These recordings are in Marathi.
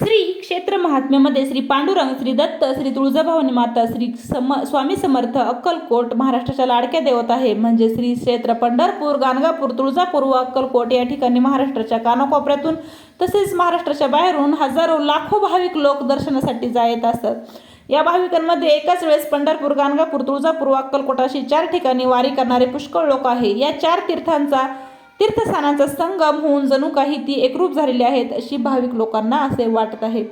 श्री क्षेत्र महात्म्यामध्ये श्री पांडुरंग श्री दत्त श्री तुळजाभवानी माता श्री सम स्वामी समर्थ अक्कलकोट महाराष्ट्राच्या लाडक्या देवत आहे म्हणजे श्री क्षेत्र पंढरपूर गाणगापूर तुळजापूर व अक्कलकोट या ठिकाणी महाराष्ट्राच्या कानाकोपऱ्यातून तसेच महाराष्ट्राच्या बाहेरून हजारो लाखो भाविक लोक दर्शनासाठी जा येत असतात. या भाविकांमध्ये एकाच वेळेस पंढरपूर गाणगापूर तुळजापूर व अक्कलकोट अशी चार ठिकाणी वारी करणारे पुष्कळ लोक आहे या चार तीर्थांचा तीर्थस्थानांचा संगम होऊन जणू काही ती एकरूप झालेली आहेत अशी भाविक लोकांना असे वाटत आहे.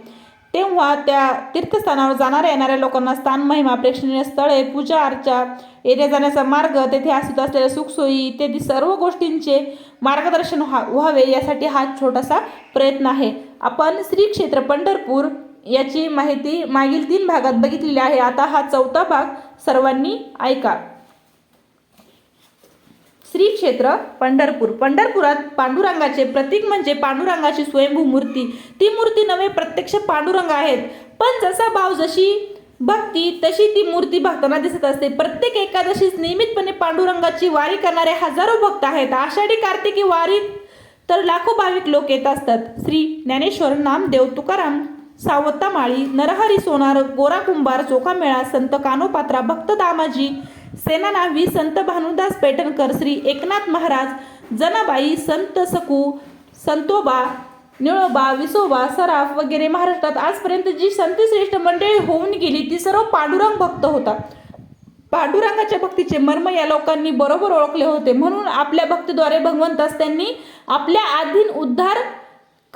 तेव्हा त्या तीर्थस्थानावर जाणाऱ्या येणाऱ्या लोकांना स्थान महिमा प्रेक्षणीय स्थळे पूजा अर्चा येथे जाण्याचा मार्ग तेथे असत असलेल्या सुखसोयी इत्यादी सर्व गोष्टींचे मार्गदर्शन व्हा व्हावे यासाठी हा छोटासा प्रयत्न आहे. आपण श्री क्षेत्र पंढरपूर याची माहिती मागील तीन भागात बघितलेली आहे. आता हा चौथा भाग सर्वांनी ऐका. श्री क्षेत्र पंढरपूर. पंढरपुरात पांडुरंगाचे प्रतीक म्हणजे पांडुरंगाची स्वयंभू मूर्ती. ती मूर्ती नव्हे प्रत्यक्ष पांडुरंग आहेत. पण जसा भाव जशी भक्ती तशी ती मूर्ती भक्तांना दिसत असते. प्रत्येक एकादशीस नियमितपणे पांडुरंगाची वारी करणारे हजारो भक्त आहेत. आषाढी कार्तिकी वारीत तर लाखो भाविक लोक येत असतात. श्री ज्ञानेश्वर नामदेव तुकाराम सावत्ता माळी नरहरी सोनार गोरा कुंभार चोखामेळा संत कानोपात्रा भक्त दामाजी सेनानावी संत भानुदास पेटणकर श्री एकनाथ महाराज जनाबाई संत सकू संतोबा निळोबा विसोबा सराफ वगैरे महाराष्ट्रात आजपर्यंत जी संतश्रेष्ठ मंडळी होऊन गेली ती सर्व पांडुरंग भक्त होता. पांडुरंगाच्या भक्तीचे मर्म या लोकांनी बरोबर ओळखले होते. म्हणून आपल्या भक्तीद्वारे भगवंतास त्यांनी आपल्या आधीन उद्धार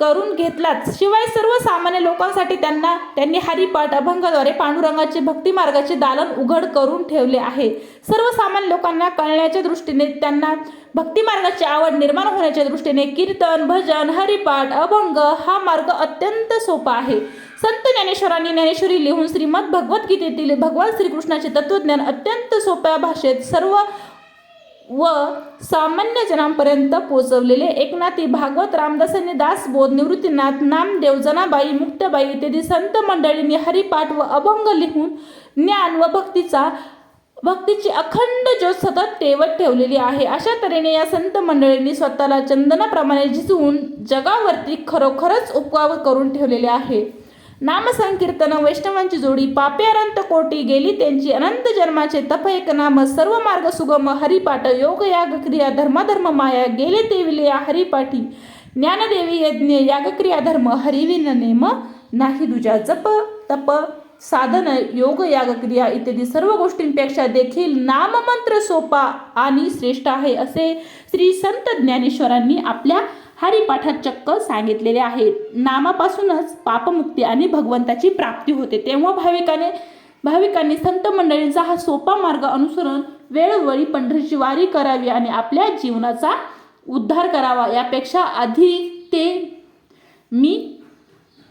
करून घेतलाच. शिवाय सर्वसामान्य लोकांसाठी त्यांना त्यांनी हरिपाठ अभंगाद्वारे पांडुरंगाचे भक्ती मार्गाचे दालन उघड करून ठेवले आहे. सर्वसामान्य लोकांना कळण्याच्या दृष्टीने त्यांना भक्ती मार्गाची आवड निर्माण होण्याच्या दृष्टीने कीर्तन भजन हरिपाठ अभंग हा मार्ग अत्यंत सोपा आहे. संत ज्ञानेश्वरांनी ज्ञानेश्वरी लिहून श्रीमद भगवद्गीतेतील भगवान श्रीकृष्णाचे तत्वज्ञान अत्यंत सोप्या भाषेत सर्व व सामान्य जनांपर्यंत पोचवलेले एकनाथी भागवत रामदासांनी दासबोध निवृत्तीनाथ नामदेव जनाबाई मुक्ताबाई इत्यादी संत मंडळींनी हरिपाठ व अभंग लिहून ज्ञान व भक्तीचा भक्तीची अखंड ज्योत सतत तेवत ठेवलेली आहे. अशा तऱ्हेने या संत मंडळींनी स्वतःला चंदनाप्रमाणे झिजवून जगावरती खरोखरच उपकार करून ठेवलेले आहे. नामसंकीर्तन वैष्णवांची जोडी पापे अनंत कोटी गेली त्यांची अनंत जन्माचे तप एक नाम सर्व मार्ग सुगम हरिपाठ योग याग क्रिया धर्माधर्म माया गेले ते विलया हरिपाठी. ज्ञानदेवी यज्ञ यागक्रिया धर्म हरिविन नेम नाही दुजा जप तप साधन योग यागक्रिया इत्यादी सर्व गोष्टींपेक्षा देखील नाममंत्र सोपा आणि श्रेष्ठ आहे असे श्री संत ज्ञानेश्वरांनी आपल्या हरिपाठात चक्क सांगितलेले आहे नामापासूनच पापमुक्ती आणि भगवंताची प्राप्ती होते. तेव्हा भाविकाने भाविकांनी संत मंडळींचा हा सोपा मार्ग अनुसरून वेळोवेळी पंढरीची वारी करावी आणि आपल्या जीवनाचा उद्धार करावा. यापेक्षा आधी ते मी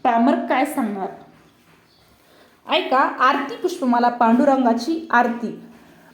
प्रामर काय सांगणार? ऐका आरती पुष्पमाला पांडुरंगाची आरती.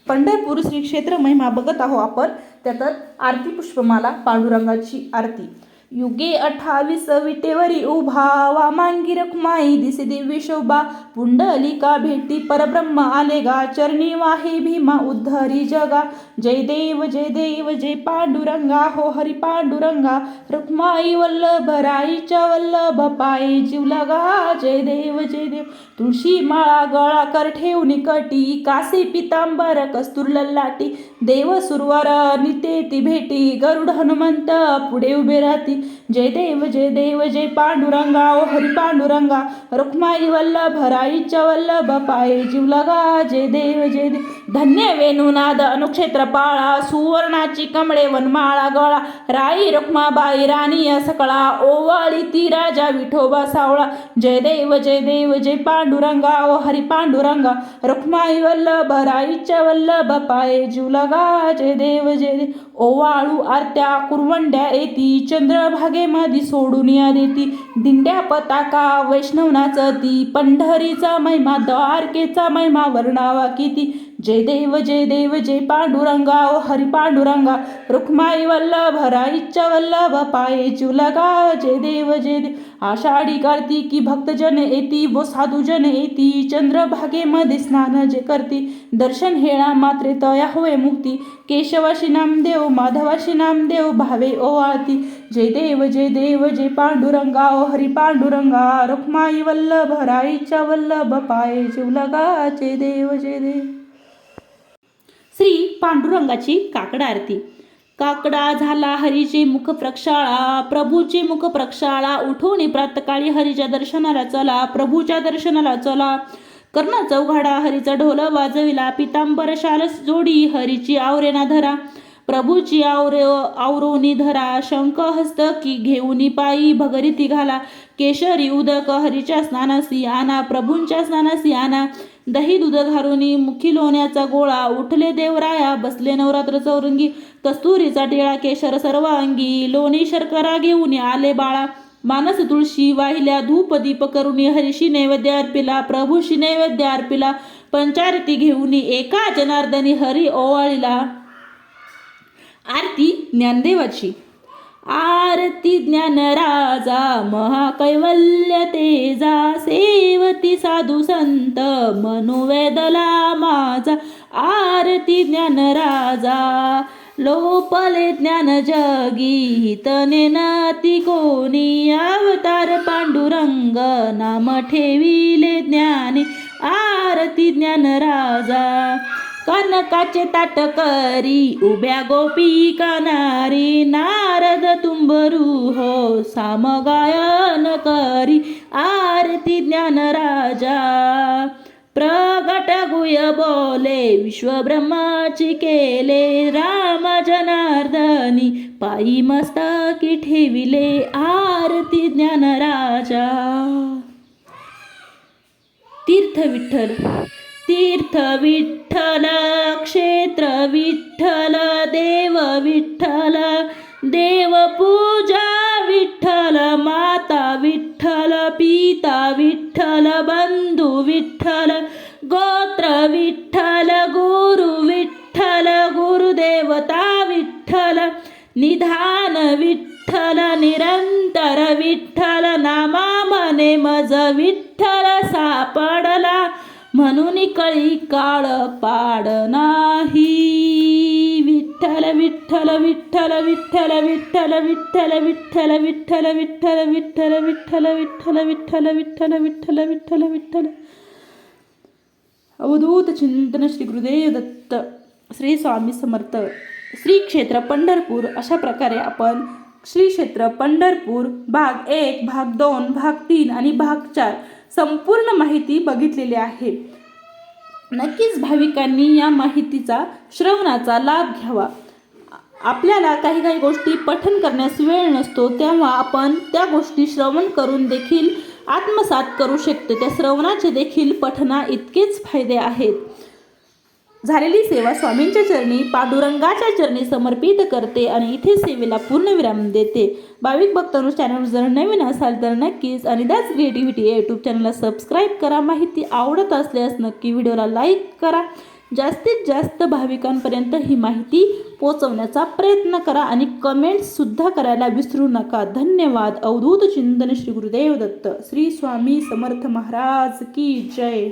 पंढरपूर श्री क्षेत्र महिमा बघत आहो आपण. त्यात आरती पुष्पमाला पांडुरंगाची आरती. युगे अठ्ठावीस विटेवरी उभा वामांगी रखमाई दिसे दिव्य शोभा पुंडलिका भेटी परब्रह्म आले गा चरणी वाहे भीमा उद्धरी जगा. जय देव जय देव जय पांडुरंगा हो हरी पांडुरंगा. रुक्माई वल्लभ राईच्या वल्लभ पाये जीव लगा. जय देव जय देव. तुळशी माळा गळा कर ठेवणी कटी कासे पितांबर कस्तूर लल्लाटी देव सुरवारा निते ती भेटी गरुड हनुमंत पुढे उभे राहती. जय देव जय देव जय पांडुरंगा ओ हरी पांडुरंगा. रुक्माई वल्लभ हराईच्या वल्लभ पाये जीव लगा. जय देव जय देव. धन्य वेणुनाद अनुक्षेत्र पाळा सुवर्णाची कमळे वनमाळा गळा राई रुक्माबाई राणी सकळा ओवाळी ती राजा विठोबा सावळा जय देव जय देव जय पांडुरंगा ओ हरी पांडुरंगा रुक्माई वल्लभ राईच्या वल्लभ पाये जीव लगा जय देव जय देव ओवाळू आरत्या कुरवंड्या येती चंद्रभागे मादी सोडून या देती दिंड्या पताका वैष्णवनाच ती पंढरीचा महिमा द्वारकेचा महिमा वर्णावा किती जय देव जय देव जय पांडुरंगा ओ हरि पांडुरंगा रुक्माई वल्लभ राईच्या वल्लभ पाये चुलगा जय देव जय देव आषाढी कार्तिकी भक्तजन येती व साधुजन येती चंद्रभागेमध्ये स्नान जे करती दर्शन हेळा मात्रे तया होय मुक्ती केशवाशी नामदेव माधवाशी नामदेव भावे ओवाळती जय देव जय देव जय पांडुरंगा ओ हरि पांडुरंगा रुक्माई वल्लभ राईच्या वल्लभ पाये चुलगा जय देव जय देव। श्री पांडुरंगाची काकड आरती. काकडा झाला हरीचे मुख प्रक्षाळा प्रभूचे मुख प्रक्षाळा उठवणे प्रातकाळी हरीच्या दर्शनाला चला प्रभूच्या दर्शनाला चला. कर्ण चौघाडा हरीचा ढोल वाजविला पितांबर शालस जोडी हरीची आवरेना धरा. प्रभूची आवरे आवरोनी धरा शंख हस्त की घेऊनी पायी भगरीती घाला. केशरी उदक हरीच्या स्नानासी आणा प्रभूंच्या स्नानासी आणा. दही दूध घारुनी मुखी लोण्याचा गोळा उठले देवराया बसले नवरात्र चौरंगी कस्तुरीचा टिळा केशर सर्वांगी लोणी शर्करा घेऊन आले बाळा. मानस तुळशी वाहिल्या धूप दीप करुणी हरीशी नैवेद्य अर्पिला प्रभूशी नैवेद्य अर्पिला पंचारती घेऊन एका जनार्दनी हरी ओवाळीला. आरती ज्ञानदेवाची. आरती ज्ञानराजा महाकैवल्य तेजा सेवती साधू संत मनुवेदला माझा. आरती ज्ञानराजा लोपले ज्ञान जगी तने नाती कोणी अवतार पांडुरंग नाम ठेविले ज्ञानी. आरती ज्ञानराजा कनकाचे ताट करी उभ्या गोपी कानारी नार करू हो सामगायन करी आरती ज्ञान राजा. प्रगट गुय बोले विश्वब्रह्माची केले राम जनार्दनी पायी मस्तकी ठेविले आरती ज्ञान राजा. तीर्थ विठ्ठल तीर्थ विठ्ठल क्षेत्र विठ्ठल देव विठ्ठल देव पूजा विठ्ठल माता विठ्ठल पिता विठ्ठल बंधू विठ्ठल गोत्र विठ्ठल गुरु विठ्ठल गुरुदेवता विठ्ठल निधान विठ्ठल निरंतर विठ्ठल नामा मने मज विठ्ठल सापडला म्हणून कळी काळ पाड नाही. विठ्ठल विठ्ठल विठ्ठल विठ्ठल विठ्ठल विठ्ठल विठ्ठल विठ्ठल विठ्ठल विठ्ठल विठ्ठल विठ्ठल विठ्ठल विठ्ठल विठ्ठल विठ्ठल विठ्ठल अवधूत चिंतन श्री गुरुदेव दत्त श्री स्वामी समर्थ श्री क्षेत्र पंढरपूर अशा प्रकारे आपण श्री क्षेत्र पंढरपूर भाग एक भाग दोन भाग तीन आणि भाग चार संपूर्ण माहिती बघितलेली आहे नक्कीच भाविकांनी या माहितीचा श्रवणाचा लाभ घ्यावा. आपल्याला काही काही गोष्टी पठन करण्यास वेळ नसतो तेव्हा आपण त्या गोष्टी श्रवण करून देखील आत्मसात करू शकतो. त्या श्रवणाचे देखील पठना इतकेच फायदे आहेत. झालेली सेवा स्वामींच्या चरणी पांडुरंगाच्या चरणी समर्पित करते आणि इथे सेवेला पूर्ण विराम देते. भाविक भक्तांनो चॅनल जर नवीन असाल तर नक्कीच आणि त्याच क्रिएटिव्हिटी या यूट्यूब चॅनलला सबस्क्राईब करा. माहिती आवडत असल्यास नक्की व्हिडिओला लाईक करा. जास्तीत जास्त भाविकांपर्यंत ही माहिती पोचवण्याचा प्रयत्न करा आणि कमेंट्ससुद्धा करायला विसरू नका. धन्यवाद. अवधूत चिंतन श्री गुरुदेव दत्त. श्री स्वामी समर्थ महाराज की जय.